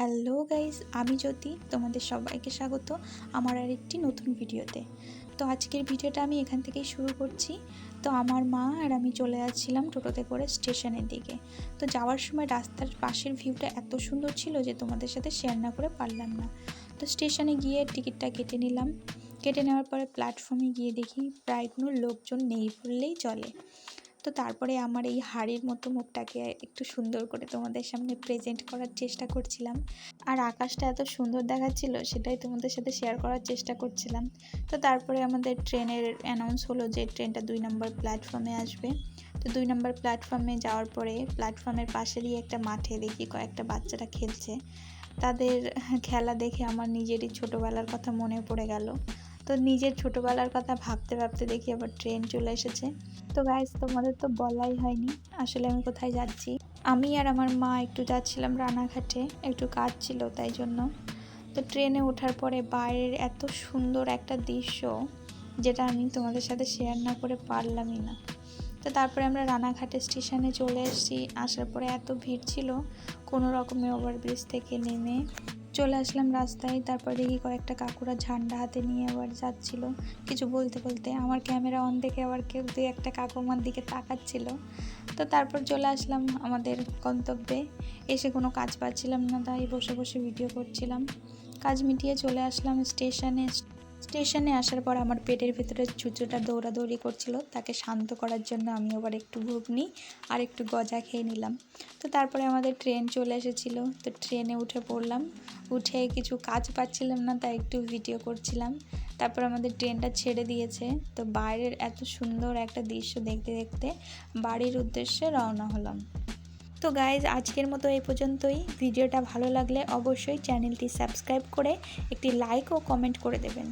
Hello guys, আমি জ্যোতি, তোমাদের সবাইকে স্বাগত আমার আর একটি নতুন ভিডিওতে। তো আজকের ভিডিওটা আমি এখান থেকেই শুরু করছি। তো আমার মা আর আমি চলে যাচ্ছিলাম টোটোতে করে স্টেশনের দিকে। তো যাওয়ার সময় রাস্তার পাশের ভিউটা এত সুন্দর ছিল যে তোমাদের সাথে শেয়ার না করে পারলাম না। তো স্টেশনে গিয়ে টিকিটটা কেটে নিলাম। কেটে নেওয়ার পরে প্ল্যাটফর্মে গিয়ে দেখি, প্রায় কোনো লোকজন নেই বললেই চলে। তো তারপরে আমার এই হাড়ির মতো মুখটাকে একটু সুন্দর করে তোমাদের সামনে প্রেজেন্ট করার চেষ্টা করছিলাম। আর আকাশটা এত সুন্দর দেখাচ্ছিল, সেটাই তোমাদের সাথে শেয়ার করার চেষ্টা করছিলাম। তো তারপরে আমাদের ট্রেনের অ্যানাউন্স হলো যে ট্রেনটা দুই নম্বর প্ল্যাটফর্মে আসবে। তো দুই নম্বর প্ল্যাটফর্মে যাওয়ার পরে প্ল্যাটফর্মের পাশেরই একটা মাঠে দেখি কয়েকটা বাচ্চারা খেলছে। তাদের খেলা দেখে আমার নিজেরই ছোটোবেলার কথা মনে পড়ে গেল। তো নিজের ছোটোবেলার কথা ভাবতে ভাবতে দেখি আবার ট্রেন চলে এসেছে। তো গাইজ তোমাদের তো বলাই হয়নি। আসলে আমি কোথায় যাচ্ছি? আমি আর আমার মা একটু যাচ্ছিলাম রানাঘাটে। একটু কাজ ছিল তাই জন্য। তো ট্রেনে ওঠার পরে বাইরের এত সুন্দর একটা দৃশ্য, যেটা আমি তোমাদের সাথে শেয়ার না করে পারলামই না। তো তারপরে আমরা রানাঘাটে স্টেশনে চলে এসেছি। আসার পরে এত ভিড় ছিল, কোনো রকমের ওভারব্রিজ থেকে নেমে চলে আসলাম রাস্তায়, তারপর দেখি কয়েকটা কাকুরা ঝান্ডা হাতে নিয়ে আবার যাচ্ছিল। কিছু বলতে বলতে আমার ক্যামেরা অন দেখে আবার কেউ দুই একটা কাকু আমার দিকে তাকাচ্ছিল। তো তারপর চলে আসলাম আমাদের গন্তব্যে। এসে কোনো কাজ পাচ্ছিলাম না, তাই বসে বসে ভিডিও করছিলাম। কাজ মিটিয়ে চলে আসলাম স্টেশনে। স্টেশনে আসার পর আমার পেটের ভিতরে চুচুটা দৌড়াদৌড়ি করছিল। তাকে শান্ত করার জন্য আমি আবার একটু ঘুগনি আর একটু গজা খেয়ে নিলাম। তো তারপরে আমাদের ট্রেন চলে এসেছিল। তো ট্রেনে উঠে পড়লাম। উঠে কিছু কাজ পাচ্ছিলাম না, তাই একটু ভিডিও করছিলাম। তারপর আমাদের ট্রেনটা ছেড়ে দিয়েছে। তো বাইরের এত সুন্দর একটা দৃশ্য দেখতে দেখতে বাড়ির উদ্দেশ্যে রওনা হলাম। তো গাইজ আজকের মতো এই পর্যন্তই। ভিডিওটা ভালো লাগলে অবশ্যই চ্যানেলটি সাবস্ক্রাইব করে একটি লাইক ও কমেন্ট করে দেবেন।